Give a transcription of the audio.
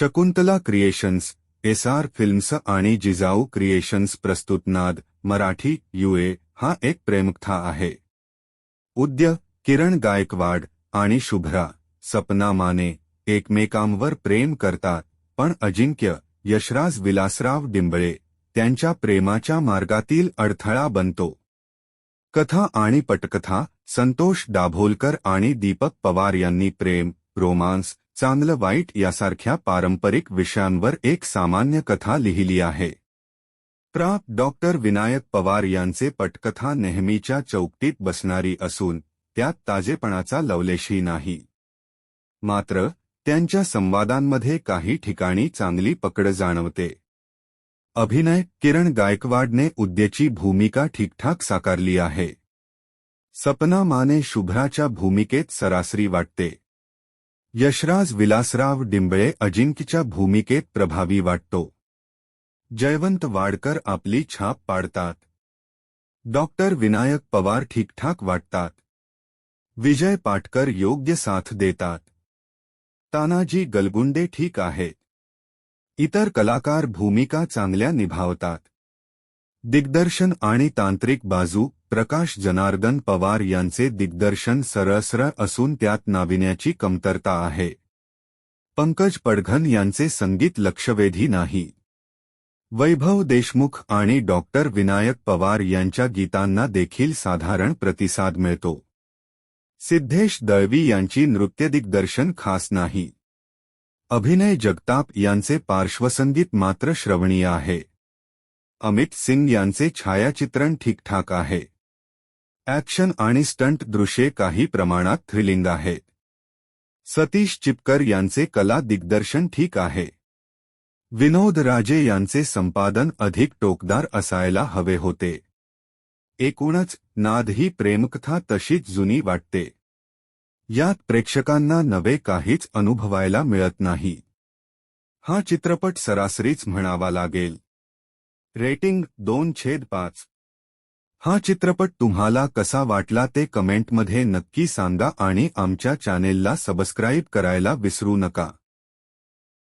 Shakuntala creations S R films आणि Jijau creations प्रस्तुत नाद, मराठी युए हा एक प्रेमकथा आहे. उद्य, किरण गायकवाड आणि शुभ्रा, सपना माने, एकमेकांवर प्रेम करतात, पण अजिंक्य, यशराज विलासराव डिंबळे, त्यांच्या प्रेमाच्या मार्गातील अडथळा बनतो. कथा आणि पटकथा, संतोष दाभोलकर आणि दीपक पवार यांनी प्रेम, रोमांस चांगलं वाईट यासारख्या पारंपरिक विषयांवर एक सामान्य कथा लिहिली आहे. प्रा. डॉक्टर विनायक पवार यांचे पटकथा नेहमीच्या चौकटीत बसणारी असून त्यात ताजेपणाचा लवलेशही नाही. मात्र त्यांच्या संवादांमध्ये काही ठिकाणी चांगली पकड जाणवते. अभिनय किरण गायकवाडने उद्याची भूमिका ठीकठाक साकारली आहे. सपना माने शुभ्राच्या भूमिकेत सरासरी वाटते. यशराज विलासराव डिंबळे अजिंक्यच्या भूमिकेत प्रभावी वाटतो. जयवंत वाडकर आपली छाप पाडतात. डॉक्टर विनायक पवार ठीकठाक वाटतात. विजय पाटकर योग्य साथ देतात. तानाजी गलगुंडे ठीक आहेत. इतर कलाकार भूमिका चांगल्या निभावतात. दिग्दर्शन आणि तांत्रिक बाजू प्रकाश जनार्दन पवार यांचे दिग्दर्शन सरळ असून त्यात नाविन्याची कमतरता आहे. पंकज पडघन यांचे संगीत लक्षवेधी नाही. वैभव देशमुख आणि डॉक्टर विनायक पवार यांच्या गीतांना देखील साधारण प्रतिसाद मिळतो. सिद्धेश दळवी यांची नृत्य दिग्दर्शन खास नाही. अभिनय जगताप यांचे पार्श्वसंगीत मात्र श्रवणीय आहे. अमित सिंग यांचे छायाचित्रण ठीकठाक आहे. ॲक्शन आणि स्टंट दृश्ये काही प्रमाणात थ्रिलिंग आहेत सतीश चिपकर यांचे कला दिग्दर्शन ठीक आहे. विनोद राजे यांचे संपादन अधिक टोकदार असायला हवे होते. एकूणच नाद ही प्रेमकथा तशीच जुनी वाटते. यात प्रेक्षकांना नवे काहीच अनुभवायला मिळत नाही. हा चित्रपट सरासरीच म्हणावा लागेल. रेटिंग दोन छेद पाच. हा चित्रपट तुम्हाला कसा वाटला ते कमेंटमध्ये नक्की सांगा आणि आमच्या चॅनेलला सबस्क्राईब करायला विसरू नका.